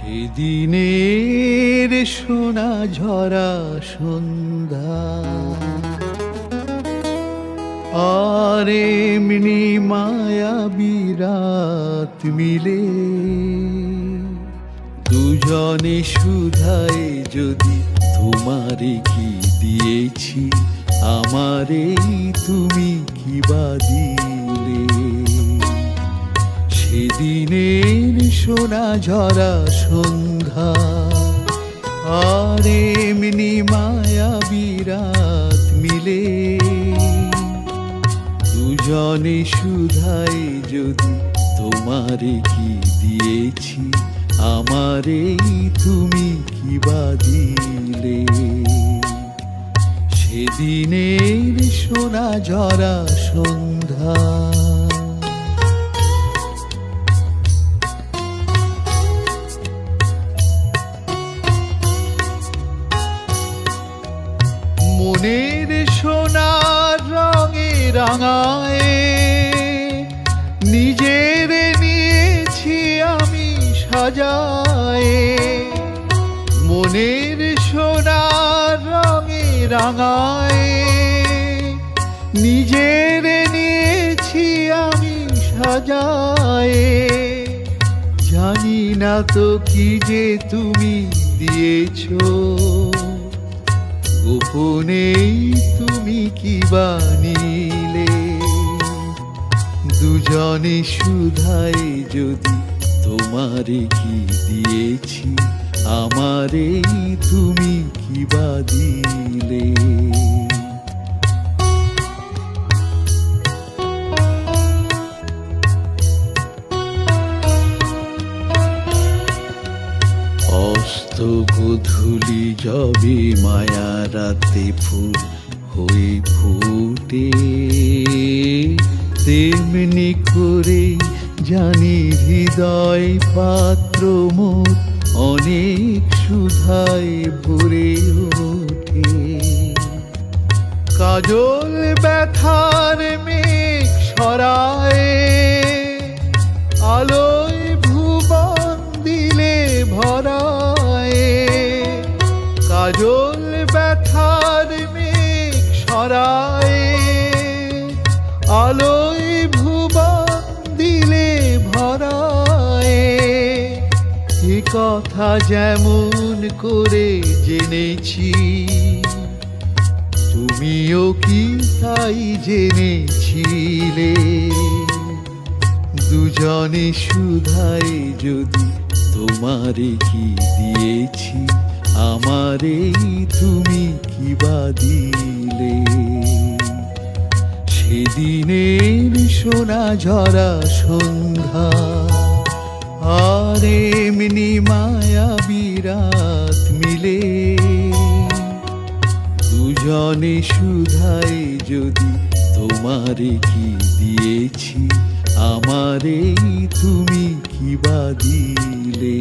সেদিনের সোনা ঝরা সন্ধ্যা। আর এমনি মায়া বিরাত মিলে দুজনে সুধায় যদি তোমারে কি দিয়েছি আমারে তুমি কি বা দিলে? সেদিনের সোনা ঝরা সন্ধ্যা, আর এমনি মায়া বিরাত মিলে। দুজনে সুধাই যদি তোমারে কি দিয়েছি, আমারে তুমি কি বা দিলে? সেদিনের সোনা ঝরা সন্ধ্যা মনের সোনার রঙে রাঙায়। নিজের নিয়েছি আমি সাজায়। মনের সোনার রঙে রাঙায়। নিজের নিয়েছি আমি সাজায়। জানি না তো কি যে তুমি দিয়েছ। গোপনেই তুমি কি বানিলে? দুজনে সুধাই যদি তোমারে কি দিয়েছি আমারে তুমি কি বা গোধূলি যবে মায়া রাতে ফুল হয়ে ফুটে। তেমনি করে জানি হৃদয় পাত্র মোর অনেক সুধায় ভরে ওঠে। কাজল ব্যথার মেঘ সরায় কাজল ব্যথার মেঘ সরায়, আলোয় ভুবন দিলে ভরায়। এ কথা যেমন করে জেনেছি, তুমিও কি তাই জেনেছিলে? দুজনে সুধাই যদি তোমারে কি দিয়েছি আমারে তুমি কি বা দিলে? সেদিনের সোনা ঝরা সন্ধ্যা, আর এমনি মায়া বিরাত মিলে। দুজনে সুধাই যদি তোমারে কি দিয়েছি, আমারে তুমি কি বা দিলে?